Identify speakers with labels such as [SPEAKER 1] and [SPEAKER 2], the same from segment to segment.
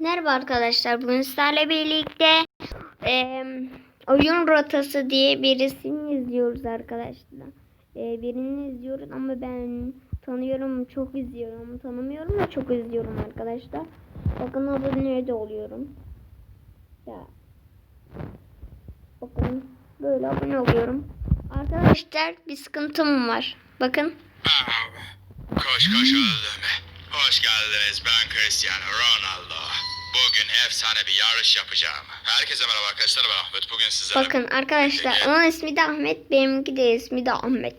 [SPEAKER 1] Merhaba arkadaşlar. Bugün sizlerle birlikte e, oyun rotası diye birisini izliyoruz arkadaşlar. E, birini izliyoruz ama ben tanıyorum çok izliyorum tanımıyorum da çok izliyorum arkadaşlar. Bakın abone de oluyorum. Ya. Bakın böyle abone oluyorum. Arkadaşlar bir sıkıntım var. Bakın.
[SPEAKER 2] Koş koş öldüm. Hoş geldiniz ben Cristiano Ronaldo. Bugün efsane bir yarış yapacağım. Herkese merhaba arkadaşlar ben Ahmet. Bugün sizlerle...
[SPEAKER 1] Bakın arkadaşlar onun ismi de Ahmet benimki de ismi de Ahmet.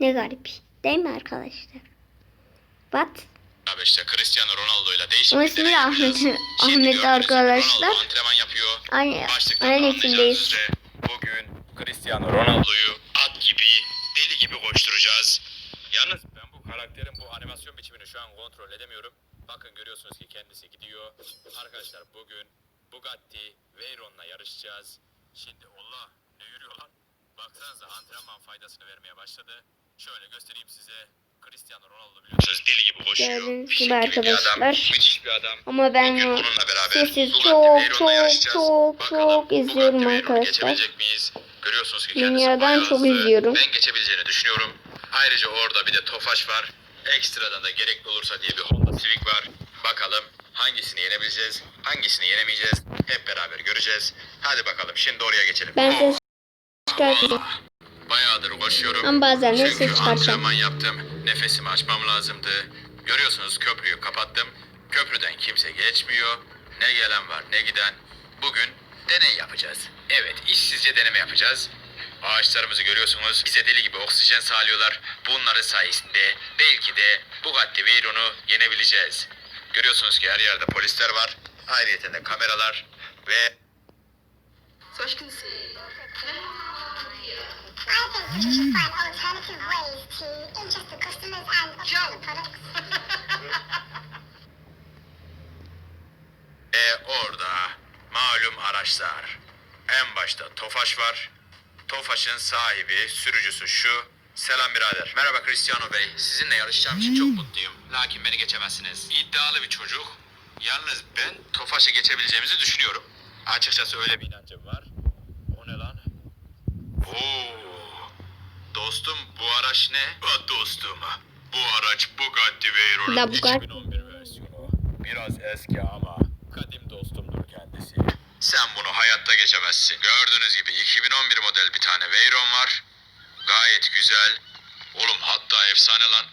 [SPEAKER 1] Ne garip. Değil mi arkadaşlar? What?
[SPEAKER 2] Abi işte Cristiano Ronaldo ile değişik
[SPEAKER 1] Onun ismi de. Ahmet- Ahmet arkadaşlar.
[SPEAKER 2] Ronaldo antrenman yapıyor.
[SPEAKER 1] Aynı, aynı isimdeyiz.
[SPEAKER 2] Bugün Cristiano Ronaldo'yu at gibi, deli gibi koşturacağız. Yalnız karakterin bu animasyon biçimini şu an kontrol edemiyorum. Bakın görüyorsunuz ki kendisi gidiyor. Arkadaşlar bugün Bugatti Veyron'la yarışacağız. Şimdi Allah ne yürüyor lan? Baksanıza antrenman faydasını vermeye başladı. Şöyle göstereyim size. Cristiano Ronaldo biliyorsunuz deli gibi koşuyor.
[SPEAKER 1] Gördüğünüz gibi
[SPEAKER 2] gibi bir adam,
[SPEAKER 1] arkadaşlar.
[SPEAKER 2] müthiş bir adam.
[SPEAKER 1] Ama ben
[SPEAKER 2] Bugün
[SPEAKER 1] o
[SPEAKER 2] onunla beraber
[SPEAKER 1] sessiz çok çok çok çok izliyorum arkadaşlar.
[SPEAKER 2] miyiz? Görüyorsunuz ki kendisi
[SPEAKER 1] Dünyadan çok izliyorum.
[SPEAKER 2] Ben geçebileceğini düşünüyorum. Ayrıca orada bir de Tofaş var. Ekstradan da gerekli olursa diye bir Honda Civic var. Bakalım hangisini yenebileceğiz, hangisini yenemeyeceğiz. Hep beraber göreceğiz. Hadi bakalım şimdi oraya geçelim.
[SPEAKER 1] Ben ses
[SPEAKER 2] Oh,
[SPEAKER 1] çıkartacağım.
[SPEAKER 2] Bayağıdır koşuyorum.
[SPEAKER 1] Ama bazen de
[SPEAKER 2] Çünkü
[SPEAKER 1] ses çıkartacağım.
[SPEAKER 2] antrenman yaptım. Nefesimi açmam lazımdı. Görüyorsunuz köprüyü kapattım. Köprüden kimse geçmiyor. Ne gelen var ne giden. Bugün deney yapacağız. Evet işsizce deneme yapacağız. Ağaçlarımızı görüyorsunuz. Bize deli gibi oksijen sağlıyorlar. Bunların sayesinde belki de Bugatti Veyron'u yenebileceğiz. Görüyorsunuz ki her yerde polisler var. Ayrıca de kameralar ve. E orada malum araçlar. En başta Tofaş var. Tofaş'ın sahibi, sürücüsü şu. Selam birader. Merhaba Cristiano Bey. Sizinle yarışacağım için çok mutluyum. Lakin beni geçemezsiniz. İddialı bir çocuk. Yalnız ben Tofaş'ı geçebileceğimizi düşünüyorum. Açıkçası öyle bir inancım var. O ne lan? Oo. Dostum bu araç ne? O dostum. Bu araç Bugatti Veyron'un
[SPEAKER 1] Da Bugatti.
[SPEAKER 2] 2011 versiyonu. Biraz eski ama. Sen bunu hayatta geçemezsin. Gördüğünüz gibi 2011 model bir tane Veyron var. Gayet güzel. Oğlum hatta efsane lan.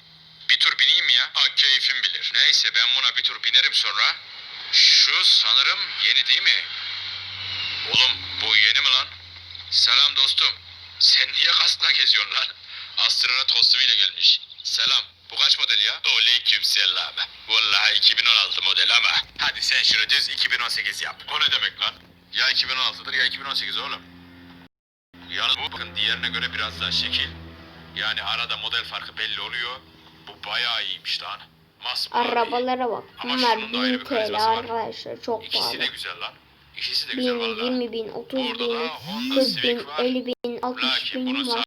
[SPEAKER 2] Bir tur bineyim mi ya? Ha keyfim bilir. Neyse ben buna bir tur binerim sonra. Şu sanırım yeni değil mi? Oğlum bu yeni mi lan? Selam dostum. Sen niye kaskla geziyorsun lan? Astronot kostümüyle gelmiş. Selam. Bu kaç model ya? Aleyküm selam. Vallahi 2016 model ama. Hadi sen şunu düz 2018 yap. O ne demek lan? Ya 2016'dır ya 2018 oğlum. Yalnız bu bakın diğerine göre biraz daha şekil. Yani arada model farkı belli oluyor. Bu bayağı iyiymiş lan. Masmavi.
[SPEAKER 1] Arabalara bak.
[SPEAKER 2] Ama
[SPEAKER 1] Bunlar
[SPEAKER 2] şunun da ayrı
[SPEAKER 1] 1000
[SPEAKER 2] bir
[SPEAKER 1] TL
[SPEAKER 2] karizması var.
[SPEAKER 1] arkadaşlar. Çok
[SPEAKER 2] İkisi de
[SPEAKER 1] pahalı.
[SPEAKER 2] güzel lan. İkisi de güzel
[SPEAKER 1] 1000,
[SPEAKER 2] valla.
[SPEAKER 1] 20 bin, 30
[SPEAKER 2] Burada
[SPEAKER 1] bin,
[SPEAKER 2] da Honda
[SPEAKER 1] 40 bin,
[SPEAKER 2] Civic var.
[SPEAKER 1] 50 bin, 60
[SPEAKER 2] Lakin bunun
[SPEAKER 1] bin var.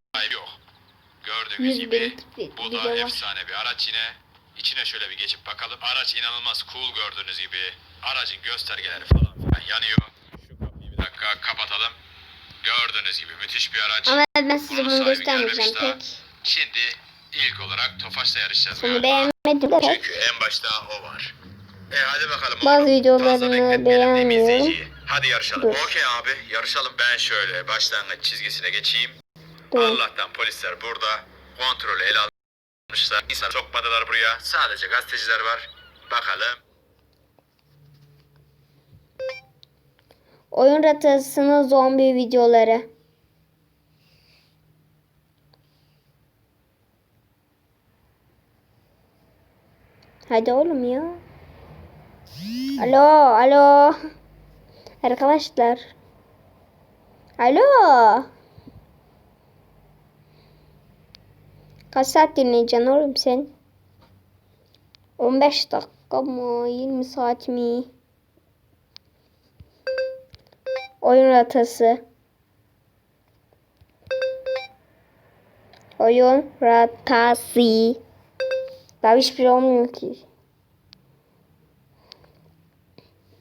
[SPEAKER 2] Gördüğünüz
[SPEAKER 1] 100
[SPEAKER 2] gibi
[SPEAKER 1] bin
[SPEAKER 2] bu
[SPEAKER 1] bir
[SPEAKER 2] da efsane bir araç yine. İçine şöyle bir geçip bakalım. Araç inanılmaz cool gördüğünüz gibi. Aracın göstergeleri falan filan yanıyor. Şu kapıyı bir dakika kapatalım. Gördüğünüz gibi müthiş bir araç.
[SPEAKER 1] Ama ben size bunu göstermeyeceğim pek.
[SPEAKER 2] Şimdi ilk olarak Tofaş'la yarışacağız.
[SPEAKER 1] Bunu
[SPEAKER 2] galiba.
[SPEAKER 1] beğenmedim de pek.
[SPEAKER 2] Çünkü en başta o var. E hadi bakalım.
[SPEAKER 1] Bazı
[SPEAKER 2] oğlum.
[SPEAKER 1] videolarını beğenmiyorum.
[SPEAKER 2] Hadi yarışalım. Okey abi yarışalım. Ben şöyle başlangıç çizgisine geçeyim.
[SPEAKER 1] Dur.
[SPEAKER 2] Allah'tan polisler burada. Kontrolü ele almışlar. İnsan sokmadılar buraya. Sadece gazeteciler var. Bakalım.
[SPEAKER 1] Oyun rotasının zombi videoları. Hadi oğlum ya. Alo, alo. Arkadaşlar. Alo. Kaç saat dinleyeceksin oğlum sen? 15 dakika mı? 20 saat mi? Oyun rotası. Oyun rotası. Daha hiçbir şey olmuyor ki.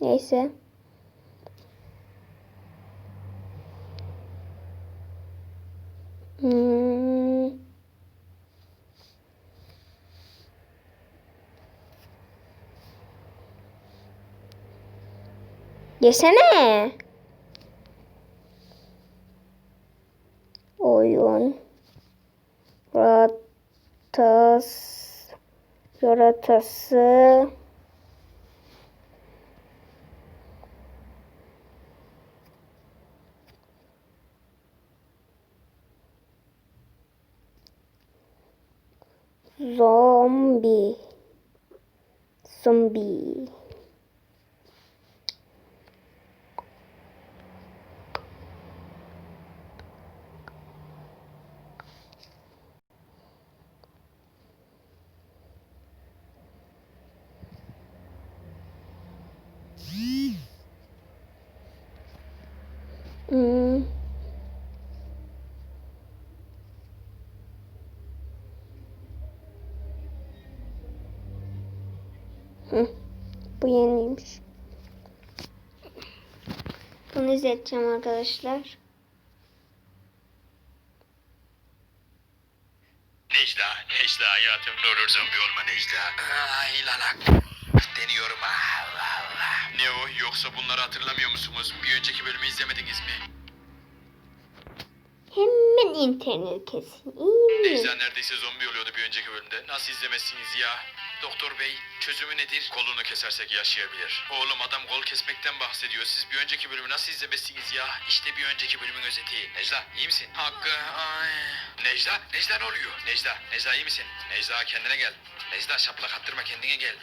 [SPEAKER 1] Neyse. Hmm. Yesene. Oyun. Ratas. Yaratası. Zombi. Zombi. Hmm. Hı, bu yeniymiş. Bunu izleteceğim arkadaşlar.
[SPEAKER 2] Necla, Necla hayatım ne olur zombi olma Necla. Ay lanak. Deniyorum Allah Allah. Ne o yoksa bunları hatırlamıyor musunuz? Bir önceki bölümü izlemediniz mi?
[SPEAKER 1] Hemen internet kesin. İyi mi?
[SPEAKER 2] Necla neredeyse zombi oluyordu bir önceki bölümde. Nasıl izlemezsiniz ya? Doktor bey çözümü nedir? Kolunu kesersek yaşayabilir. Oğlum adam kol kesmekten bahsediyor. Siz bir önceki bölümü nasıl izlemezsiniz ya? İşte bir önceki bölümün özeti. Necla iyi misin? Hakkı ay. Necla Necla ne oluyor? Necla Necla iyi misin? Necla kendine gel. Necla şaplak attırma kendine gel.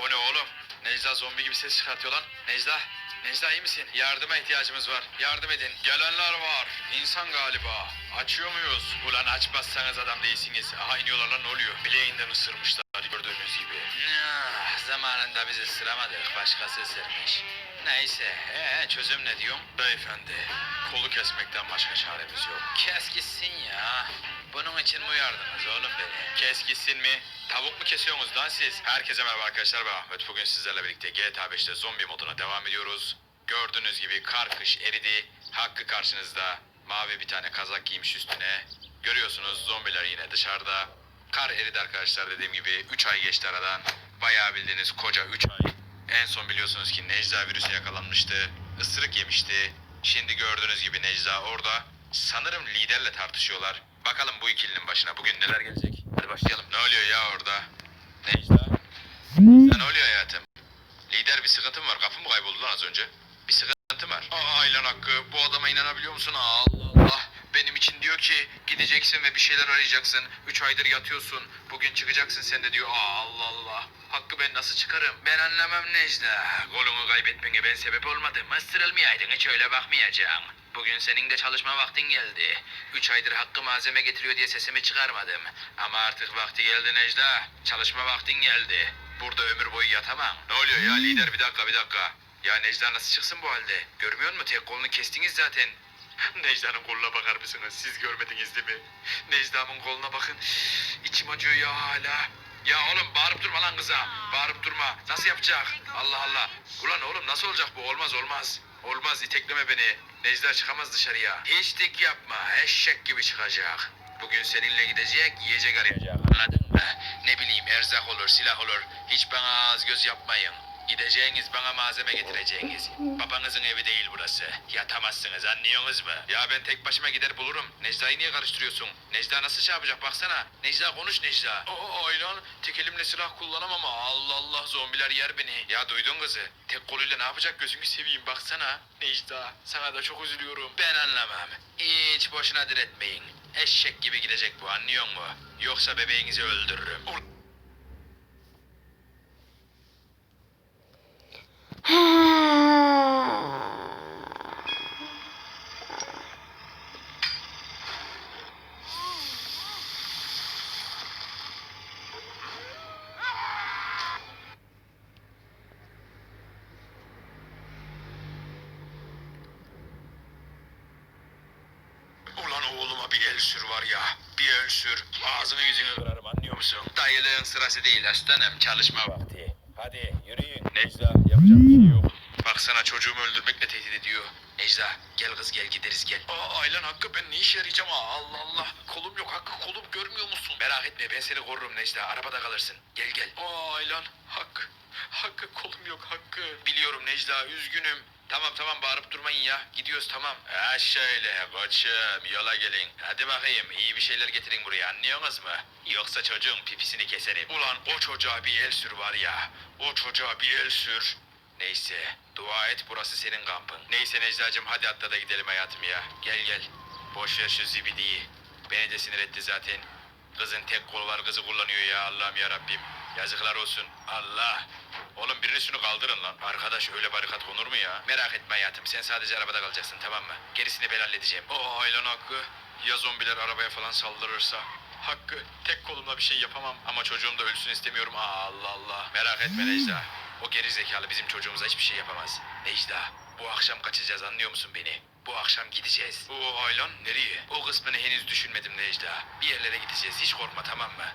[SPEAKER 2] O ne oğlum? Necla zombi gibi ses çıkartıyor lan. Necla Necla iyi misin? Yardıma ihtiyacımız var. Yardım edin. Gelenler var. İnsan galiba. Açıyor muyuz? Ulan açmazsanız adam değilsiniz. Aha iniyorlar lan ne oluyor? Bileğinden ısırmışlar gördüğünüz gibi. Ah, zamanında bizi ısıramadık. Başkası ısırmış. Neyse. Ee, çözüm ne diyorum? Beyefendi. Kolu kesmekten başka çaremiz yok. Kes gitsin ya. Bunun için mi uyardınız oğlum beni? Kes gitsin mi? Tavuk mu kesiyorsunuz lan siz? Herkese merhaba arkadaşlar ben Ahmet. Bugün sizlerle birlikte GTA 5'te zombi moduna devam ediyoruz. Gördüğünüz gibi kar kış eridi. Hakkı karşınızda. Mavi bir tane kazak giymiş üstüne. Görüyorsunuz zombiler yine dışarıda. Kar eridi arkadaşlar dediğim gibi 3 ay geçti aradan. Bayağı bildiğiniz koca 3 ay. En son biliyorsunuz ki Necla virüse yakalanmıştı. Isırık yemişti. Şimdi gördüğünüz gibi Necla orada. Sanırım liderle tartışıyorlar. Bakalım bu ikilinin başına bugün neler gelecek. Hadi başlayalım. Ne oluyor ya orada? Necla? Necla ne oluyor hayatım? Lider bir sıkıntım var. Kapı mı kayboldu lan az önce? Bir sıkıntı var. Aa Aylan Hakkı bu adama inanabiliyor musun? Allah Allah. Benim için diyor ki gideceksin ve bir şeyler arayacaksın. Üç aydır yatıyorsun. Bugün çıkacaksın sen de diyor. Aa Allah Allah. Hakkı ben nasıl çıkarım? Ben anlamam Necla. Kolunu kaybetmene ben sebep olmadım. Isırılmayaydın hiç öyle bakmayacağım. Bugün senin de çalışma vaktin geldi. Üç aydır Hakkı malzeme getiriyor diye sesimi çıkarmadım. Ama artık vakti geldi Necla. Çalışma vaktin geldi. Burada ömür boyu yatamam. Ne oluyor ya lider bir dakika bir dakika. Ya Necla nasıl çıksın bu halde? Görmüyor musun? Tek kolunu kestiniz zaten. Necla'nın koluna bakar mısınız? Siz görmediniz değil mi? Necla'mın koluna bakın. İçim acıyor ya hala. Ya oğlum bağırıp durma lan kıza. Bağırıp durma. Nasıl yapacak? Allah Allah. Ulan oğlum nasıl olacak bu? Olmaz olmaz. Olmaz itekleme beni. Necla çıkamaz dışarıya. Hiç dik yapma. Eşek gibi çıkacak. Bugün seninle gidecek, yiyecek arayacak. Anladın mı? Ne bileyim erzak olur, silah olur. Hiç bana ağız göz yapmayın. Gideceğiniz bana malzeme getireceğiniz. Babanızın evi değil burası. Yatamazsınız anlıyorsunuz mu? Ya ben tek başıma gider bulurum. Necla'yı niye karıştırıyorsun? Necla nasıl şey yapacak baksana. Necla konuş Necla. Oo Aylan tek elimle silah kullanamam ama Allah Allah zombiler yer beni. Ya duydun kızı. Tek koluyla ne yapacak gözünü seveyim baksana. Necla sana da çok üzülüyorum. Ben anlamam. Hiç boşuna diretmeyin. Eşek gibi gidecek bu anlıyor mu? Yoksa bebeğinizi öldürürüm. Ulan oğluma bir el sür var ya. Bir el sür. Ağzını yüzünü kırarım anlıyor musun? Dayılığın sırası değil aslanım. Çalışma vakti. Hadi. Necla yapacak bir şey yok. Baksana çocuğumu öldürmekle tehdit ediyor. Necla gel kız gel gideriz gel. Aa Aylan Hakkı ben ne işe yarayacağım ha Allah Allah. Kolum yok Hakkı kolum görmüyor musun? Merak etme ben seni korurum Necla arabada kalırsın. Gel gel. Aa Aylan Hakkı. Hakkı kolum yok Hakkı. Biliyorum Necla üzgünüm. Tamam tamam bağırıp durmayın ya. Gidiyoruz tamam. Ha şöyle koçum yola gelin. Hadi bakayım iyi bir şeyler getirin buraya anlıyorsunuz mu? Yoksa çocuğun pipisini keserim. Ulan o çocuğa bir el sür var ya. O çocuğa bir el sür. Neyse dua et burası senin kampın. Neyse Necla'cığım hadi atla da gidelim hayatım ya. Gel gel. Boş ver şu zibidiyi. Beni de sinir etti zaten. Kızın tek kolu var kızı kullanıyor ya Allah'ım ya Rabbim. Yazıklar olsun. Allah. Oğlum birini şunu kaldırın lan. Arkadaş öyle barikat konur mu ya? Merak etme hayatım sen sadece arabada kalacaksın tamam mı? Gerisini ben halledeceğim. Oo Aylan Hakkı. Ya zombiler arabaya falan saldırırsa? Hakkı tek kolumla bir şey yapamam ama çocuğum da ölsün istemiyorum. Aa, Allah Allah. Merak etme Necla. O geri zekalı bizim çocuğumuza hiçbir şey yapamaz. Necla bu akşam kaçacağız anlıyor musun beni? Bu akşam gideceğiz. O Aylan nereye? O kısmını henüz düşünmedim Necla. Bir yerlere gideceğiz hiç korkma tamam mı?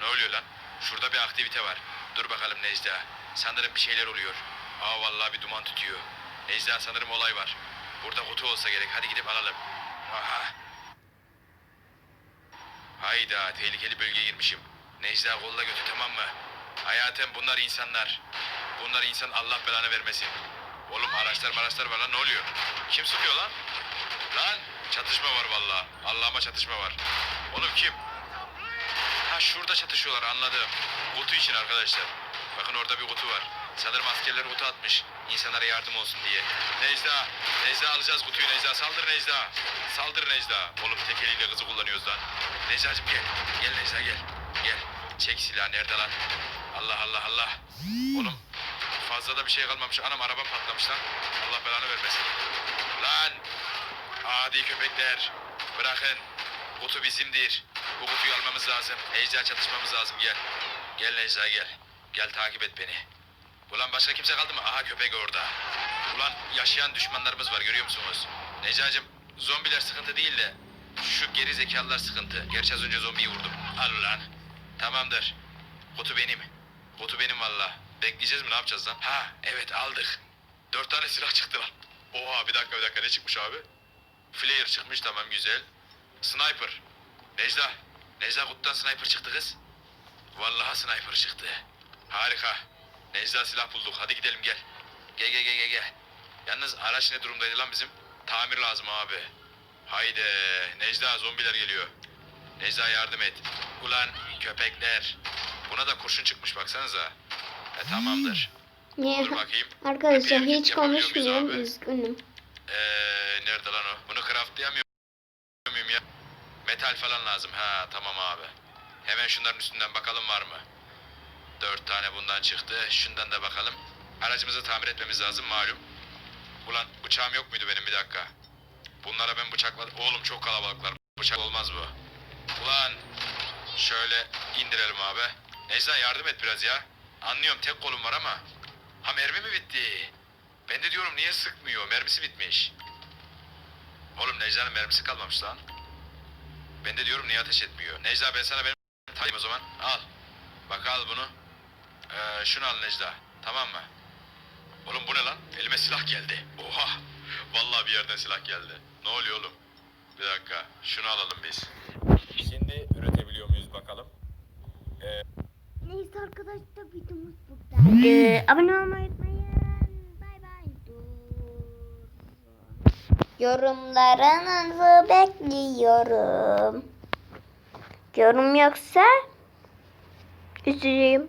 [SPEAKER 2] Ne oluyor lan? Şurada bir aktivite var. Dur bakalım Necla. Sanırım bir şeyler oluyor. Aa vallahi bir duman tutuyor. Necla sanırım olay var. Burada kutu olsa gerek. Hadi gidip alalım. Aha. Hayda tehlikeli bölgeye girmişim. Necla kolla götür tamam mı? Hayatım bunlar insanlar. Bunlar insan Allah belanı vermesin. Oğlum araçlar araçlar var lan ne oluyor? Kim sıkıyor lan? Lan çatışma var vallahi. Allah'ıma çatışma var. Oğlum kim? Şurada çatışıyorlar anladım. Kutu için arkadaşlar. Bakın orada bir kutu var. Sanırım askerler kutu atmış. İnsanlara yardım olsun diye. Necda, Necda alacağız kutuyu Necda. Saldır Necda. Saldır Necda. Oğlum tek eliyle kızı kullanıyoruz lan. Necdacığım gel. Gel Necda gel. Gel. Çek silahı nerede lan? Allah Allah Allah. Oğlum fazla da bir şey kalmamış. Anam arabam patlamış lan. Allah belanı vermesin. Lan. Adi köpekler. Bırakın. Kutu bizimdir. Bu kutuyu almamız lazım. Necla çatışmamız lazım gel. Gel Necla gel. Gel takip et beni. Ulan başka kimse kaldı mı? Aha köpek orada. Ulan yaşayan düşmanlarımız var görüyor musunuz? Necla'cığım zombiler sıkıntı değil de şu geri zekalılar sıkıntı. Gerçi az önce zombiyi vurdum. Al ulan. Tamamdır. Kutu benim. Kutu benim valla. Bekleyeceğiz mi ne yapacağız lan? Ha evet aldık. Dört tane silah çıktı lan. Oha bir dakika bir dakika ne çıkmış abi? Flare çıkmış tamam güzel. Sniper. Necla. Necla kutudan sniper çıktı kız. Vallahi sniper çıktı. Harika. Necla silah bulduk. Hadi gidelim gel. Gel gel gel gel gel. Yalnız araç ne durumdaydı lan bizim? Tamir lazım abi. Haydi. Necla zombiler geliyor. Necla yardım et. Ulan köpekler. Buna da kurşun çıkmış baksanıza. E tamamdır.
[SPEAKER 1] Niye?
[SPEAKER 2] Dur bakayım.
[SPEAKER 1] Arkadaşlar hiç konuşmuyorum. Üzgünüm.
[SPEAKER 2] Eee nerede lan o? Bunu craftlayamıyor muyum ya? Metal falan lazım. Ha tamam abi. Hemen şunların üstünden bakalım var mı? Dört tane bundan çıktı. Şundan da bakalım. Aracımızı tamir etmemiz lazım malum. Ulan bıçağım yok muydu benim bir dakika? Bunlara ben bıçakladım. Oğlum çok kalabalıklar. Bıçak olmaz bu. Ulan şöyle indirelim abi. Necla yardım et biraz ya. Anlıyorum tek kolum var ama. Ha mermi mi bitti? Ben de diyorum niye sıkmıyor? Mermisi bitmiş. Oğlum Necla'nın mermisi kalmamış lan. Ben de diyorum niye ateş etmiyor? Necla ben sana benim tayım o zaman. Al. Bak al bunu. Ee, şunu al Necla. Tamam mı? Oğlum bu ne lan? Elime silah geldi. Oha. Vallahi bir yerden silah geldi. Ne oluyor oğlum? Bir dakika. Şunu alalım biz. Şimdi üretebiliyor muyuz bakalım?
[SPEAKER 1] Neyse arkadaşlar videomuz buradaydı. Abone olmayı Yorumlarınızı bekliyorum. Yorum yoksa üzüleyim.